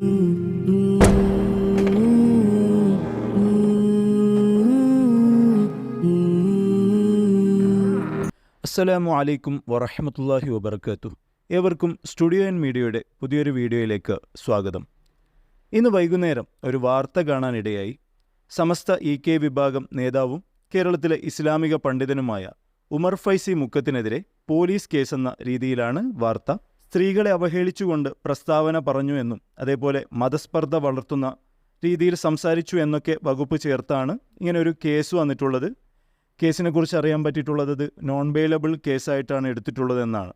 അസ്സലാമു അലൈക്കും വറഹമത്തല്ലാഹി വബർക്കാത്തു ഏവർക്കും സ്റ്റുഡിയോ ആൻഡ് മീഡിയയുടെ പുതിയൊരു വീഡിയോയിലേക്ക് സ്വാഗതം. ഇന്ന് വൈകുന്നേരം ഒരു വാർത്ത കാണാനിടയായി. സമസ്ത ഇ കെ വിഭാഗം നേതാവും കേരളത്തിലെ ഇസ്ലാമിക പണ്ഡിതനുമായ ഉമർ ഫൈസി മുക്കത്തിനെതിരെ പോലീസ് കേസെന്ന രീതിയിലാണ് വാർത്ത. സ്ത്രീകളെ അവഹേളിച്ചുകൊണ്ട് പ്രസ്താവന പറഞ്ഞു എന്നും അതേപോലെ മതസ്പർദ്ധ വളർത്തുന്ന രീതിയിൽ സംസാരിച്ചു എന്നൊക്കെ വകുപ്പ് ചേർത്താണ് ഇങ്ങനെ ഒരു കേസ് വന്നിട്ടുള്ളത്. കേസിനെ കുറിച്ച് അറിയാൻ പറ്റിയിട്ടുള്ളത് അത് നോൺ ബെയിലബിൾ കേസായിട്ടാണ് എടുത്തിട്ടുള്ളത് എന്നാണ്.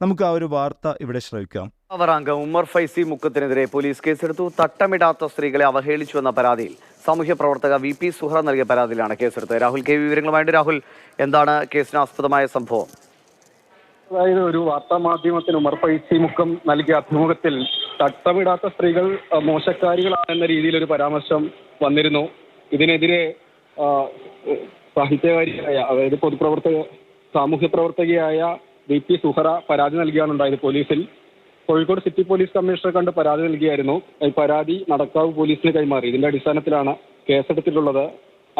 നമുക്ക് ആ ഒരു വാർത്ത ഇവിടെ ശ്രവിക്കാം. അവർ അംഗം ഉമ്മർ ഫൈസി മുക്കത്തിനെതിരെ പോലീസ് കേസെടുത്തു. തട്ടമിടാത്ത സ്ത്രീകളെ അവഹേളിച്ചു എന്ന പരാതിയിൽ സാമൂഹ്യ പ്രവർത്തക വി പി സുഹറ നൽകിയ പരാതിയിലാണ് കേസെടുത്തത്. രാഹുൽ കെ വിവരങ്ങളുമായിട്ട് രാഹുൽ എന്താണ് കേസിന് ആസ്പദമായ സംഭവം? അതായത് ഒരു വാർത്താ മാധ്യമത്തിന് ഉമർ ഫൈസി മുക്കം നൽകിയ അഭിമുഖത്തിൽ തട്ടമിടാത്ത സ്ത്രീകൾ മോശക്കാരികളാണെന്ന രീതിയിൽ ഒരു പരാമർശം വന്നിരുന്നു. ഇതിനെതിരെ സാഹിത്യകാരിയായ അതായത് പൊതുപ്രവർത്തക സാമൂഹ്യ പ്രവർത്തകയായ വി പി സുഹറ പരാതി നൽകിയാണ് ഉണ്ടായത് പോലീസിൽ. കോഴിക്കോട് സിറ്റി പോലീസ് കമ്മീഷണർ കണ്ട് പരാതി നൽകിയായിരുന്നു. ഈ പരാതി നടക്കാവ് പോലീസിന് കൈമാറി. ഇതിന്റെ അടിസ്ഥാനത്തിലാണ് കേസെടുത്തിട്ടുള്ളത്.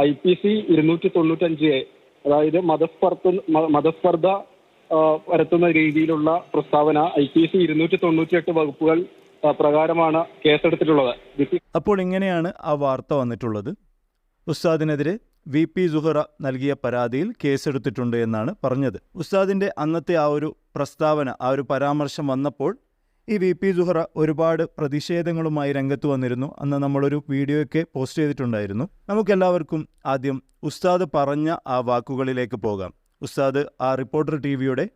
ഐ പി സി ഇരുന്നൂറ്റി തൊണ്ണൂറ്റഞ്ച് എ അതായത് മതസ്പർദ്ധ മതസ്പർദ്ധ ആ, പരത്തുന്ന രീതിയിലുള്ള പ്രസ്താവന ഐ പി സി ഇരുന്നൂറ്റി തൊണ്ണൂറ്റിയെട്ട് വകുപ്പുകൾ പ്രകാരമാണ് കേസെടുത്തിട്ടുള്ളത്. അപ്പോൾ ഇങ്ങനെയാണ് ആ വാർത്ത വന്നിട്ടുള്ളത്. ഉസ്താദിനെതിരെ വി പി സുഹറ നൽകിയ പരാതിയിൽ കേസെടുത്തിട്ടുണ്ട് എന്നാണ് പറഞ്ഞത്. ഉസ്താദിന്റെ അന്നത്തെ ആ ഒരു പ്രസ്താവന ആ ഒരു പരാമർശം വന്നപ്പോൾ ഈ വി പി സുഹറ ഒരുപാട് പ്രതിഷേധങ്ങളുമായി രംഗത്ത് വന്നിരുന്നു. അന്ന് നമ്മളൊരു വീഡിയോയൊക്കെ പോസ്റ്റ് ചെയ്തിട്ടുണ്ടായിരുന്നു. നമുക്കെല്ലാവർക്കും ആദ്യം ഉസ്താദ് പറഞ്ഞ ആ വാക്കുകളിലേക്ക് പോകാം. ഉസ്താദ് ആ റിപ്പോർട്ടർ ടി വിയുടെ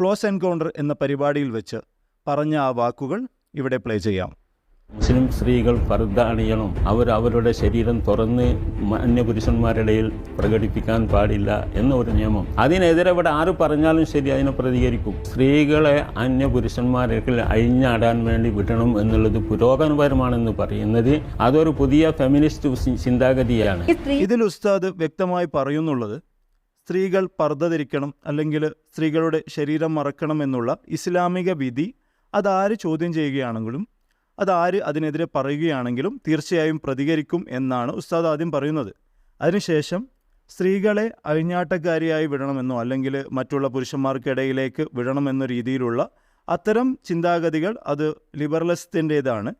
ക്ലോസ് എൻകൗണ്ടർ എന്ന പരിപാടിയിൽ വെച്ച് പറഞ്ഞ ആ വാക്കുകൾ ഇവിടെ പ്ലേ ചെയ്യാം. മുസ്ലിം സ്ത്രീകൾ പർദ്ദ അണിയണം അവർ അവരുടെ ശരീരം തുറന്ന് മാന്യ അന്യപുരുഷന്മാരിടയിൽ പ്രകടിപ്പിക്കാൻ പാടില്ല എന്ന ഒരു നിയമം. അതിനെതിരെ ഇവിടെ ആര് പറഞ്ഞാലും ശരി അതിനെ പ്രതികരിക്കും. സ്ത്രീകളെ അന്യ അന്യപുരുഷന്മാരിൽ അഴിഞ്ഞാടാൻ വേണ്ടി വിടണം എന്നുള്ളത് പുരോഗമനപരമാണെന്ന് പറയുന്നത് അതൊരു പുതിയ ഫെമിനിസ്റ്റ് ചിന്താഗതിയാണ്. ഇതിൽ ഉസ്താദ് വ്യക്തമായി പറയുന്നുള്ളത് സ്ത്രീകൾ പർദ്ദ ധരിക്കണം അല്ലെങ്കിൽ സ്ത്രീകളുടെ ശരീരം മറക്കണം എന്നുള്ള ഇസ്ലാമിക വിധി അതാര് ചോദ്യം ചെയ്യുകയാണെങ്കിലും അതാര് അതിനെതിരെ പറയുകയാണെങ്കിലും തീർച്ചയായും പ്രതികരിക്കും എന്നാണ് ഉസ്താദ് ആദ്യം പറയുന്നത്. അതിനുശേഷം സ്ത്രീകളെ അഴിഞ്ഞാട്ടക്കാരിയായി വിടണമെന്നോ അല്ലെങ്കിൽ മറ്റുള്ള പുരുഷന്മാർക്കിടയിലേക്ക് വിടണമെന്ന രീതിയിലുള്ള അത്തരം ചിന്താഗതികൾ അത് ലിബറലിസത്തിന്റേതാണ്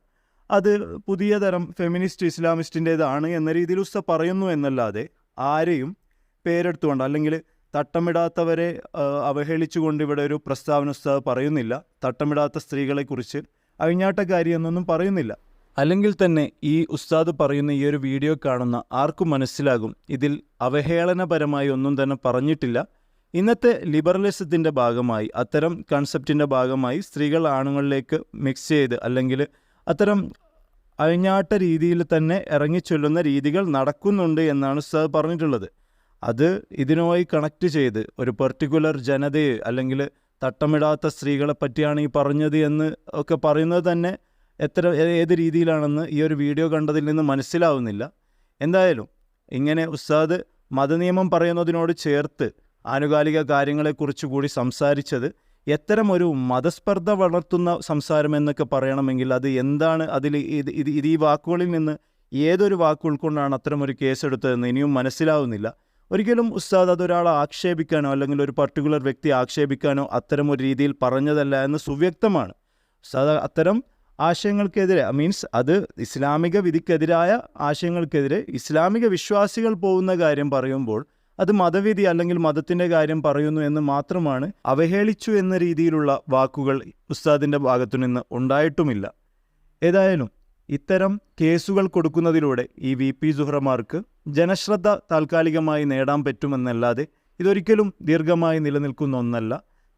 അത് പുതിയ തരം ഫെമിനിസ്റ്റ് ഇസ്ലാമിസ്റ്റിന്റേതാണ് എന്ന രീതിയിൽ ഉസ്ത പറയുന്നു എന്നല്ലാതെ ആരെയും പേരെടുത്തുകൊണ്ട് അല്ലെങ്കിൽ തട്ടമിടാത്തവരെ അവഹേളിച്ചുകൊണ്ട് ഇവിടെ ഒരു പ്രസ്താവന ഉസ്താദ് പറയുന്നില്ല. തട്ടമിടാത്ത സ്ത്രീകളെക്കുറിച്ച് അഴിഞ്ഞാട്ടക്കാരി എന്നൊന്നും പറയുന്നില്ല. അല്ലെങ്കിൽ തന്നെ ഈ ഉസ്താദ് പറയുന്ന ഈ ഒരു വീഡിയോ കാണുന്ന ആർക്കും മനസ്സിലാകും. ഇതിൽ അവഹേളനപരമായി ഒന്നും തന്നെ പറഞ്ഞിട്ടില്ല. ഇന്നത്തെ ലിബറലിസത്തിന്റെ ഭാഗമായി അത്തരം കൺസെപ്റ്റിന്റെ ഭാഗമായി സ്ത്രീകൾ ആണുങ്ങളിലേക്ക് മിക്സ് ചെയ്ത് അല്ലെങ്കിൽ അത്തരം അഴിഞ്ഞാട്ട രീതിയിൽ തന്നെ ഇറങ്ങിച്ചൊല്ലുന്ന രീതികൾ നടക്കുന്നുണ്ട് എന്നാണ് ഉസ്താദ് പറഞ്ഞിട്ടുള്ളത്. അത് ഇതിനുമായി കണക്ട് ചെയ്ത് ഒരു പെർട്ടിക്കുലർ ജനതയെ അല്ലെങ്കിൽ തട്ടമിടാത്ത സ്ത്രീകളെ പറ്റിയാണ് ഈ പറഞ്ഞത് എന്ന് ഒക്കെ പറയുന്നത് തന്നെ എത്ര ഏത് രീതിയിലാണെന്ന് ഈ ഒരു വീഡിയോ കണ്ടതിൽ നിന്ന് മനസ്സിലാവുന്നില്ല. എന്തായാലും ഇങ്ങനെ ഉസ്താദ് മതനിയമം പറയുന്നതിനോട് ചേർത്ത് ആനുകാലിക കാര്യങ്ങളെക്കുറിച്ച് കൂടി സംസാരിച്ചത് എത്തരം ഒരു മതസ്പർദ്ധ വളർത്തുന്ന സംസാരം എന്നൊക്കെ പറയണമെങ്കിൽ അത് എന്താണ് അതിൽ ഇത് ഇത് ഈ വാക്കുകളിൽ നിന്ന് ഏതൊരു വാക്ക് ഉൾക്കൊണ്ടാണ് അത്തരം ഒരു കേസെടുത്തതെന്ന് ഇനിയും മനസ്സിലാവുന്നില്ല. ഒരിക്കലും ഉസ്താദ് അതൊരാളെ ആക്ഷേപിക്കാനോ അല്ലെങ്കിൽ ഒരു പർട്ടിക്കുലർ വ്യക്തി ആക്ഷേപിക്കാനോ അത്തരം ഒരു രീതിയിൽ പറഞ്ഞതല്ല എന്ന് സുവ്യക്തമാണ്. ഉസ്താദ് അത്തരം ആശയങ്ങൾക്കെതിരെ മീൻസ് അത് ഇസ്ലാമിക വിധിക്കെതിരായ ആശയങ്ങൾക്കെതിരെ ഇസ്ലാമിക വിശ്വാസികൾ പോകുന്ന കാര്യം പറയുമ്പോൾ അത് മതവിധി അല്ലെങ്കിൽ മതത്തിന്റെ കാര്യം പറയുന്നു എന്ന് മാത്രമാണ് അവഹേളിച്ചു എന്ന രീതിയിലുള്ള വാക്കുകൾ ഉസ്താദിന്റെ ഭാഗത്തു നിന്ന് ഉണ്ടായിട്ടുമില്ല. ഏതായാലും ഇത്തരം കേസുകൾ കൊടുക്കുന്നതിലൂടെ ഈ വി പി സുഹ്രമാർക്ക് ജനശ്രദ്ധ താൽക്കാലികമായി നേടാൻ പറ്റുമെന്നല്ലാതെ ഇതൊരിക്കലും ദീർഘമായി നിലനിൽക്കുന്ന ഒന്നല്ല.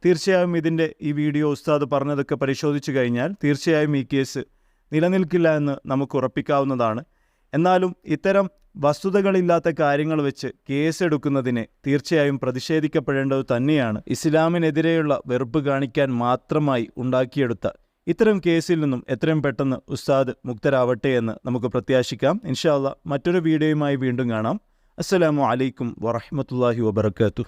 തീർച്ചയായും ഇതിന്റെ ഈ വീഡിയോ ഉസ്താദ് പറഞ്ഞതൊക്കെ പരിശോധിച്ചു കഴിഞ്ഞാൽ തീർച്ചയായും ഈ കേസ് നിലനിൽക്കില്ല എന്ന് നമുക്ക് ഉറപ്പിക്കാവുന്നതാണ്. എന്നാലും ഇത്തരം വസ്തുതകളില്ലാത്ത കാര്യങ്ങൾ വെച്ച് കേസെടുക്കുന്നതിനെ തീർച്ചയായും പ്രതിഷേധിക്കപ്പെടേണ്ടത് തന്നെയാണ്. ഇസ്ലാമിനെതിരെയുള്ള വെറുപ്പ് കാണിക്കാൻ മാത്രമായി ഉണ്ടാക്കിയെടുത്ത ഇത്തരം കേസിൽ നിന്നും എത്രയും പെട്ടെന്ന് ഉസ്താദ് മുക്തരാവട്ടെ എന്ന് നമുക്ക് പ്രത്യാശിക്കാം. ഇൻഷാല്ല മറ്റൊരു വീഡിയോയുമായി വീണ്ടും കാണാം. അസ്സലാമു അലൈക്കും വറഹമത്തല്ലാഹി വബർക്കാത്തു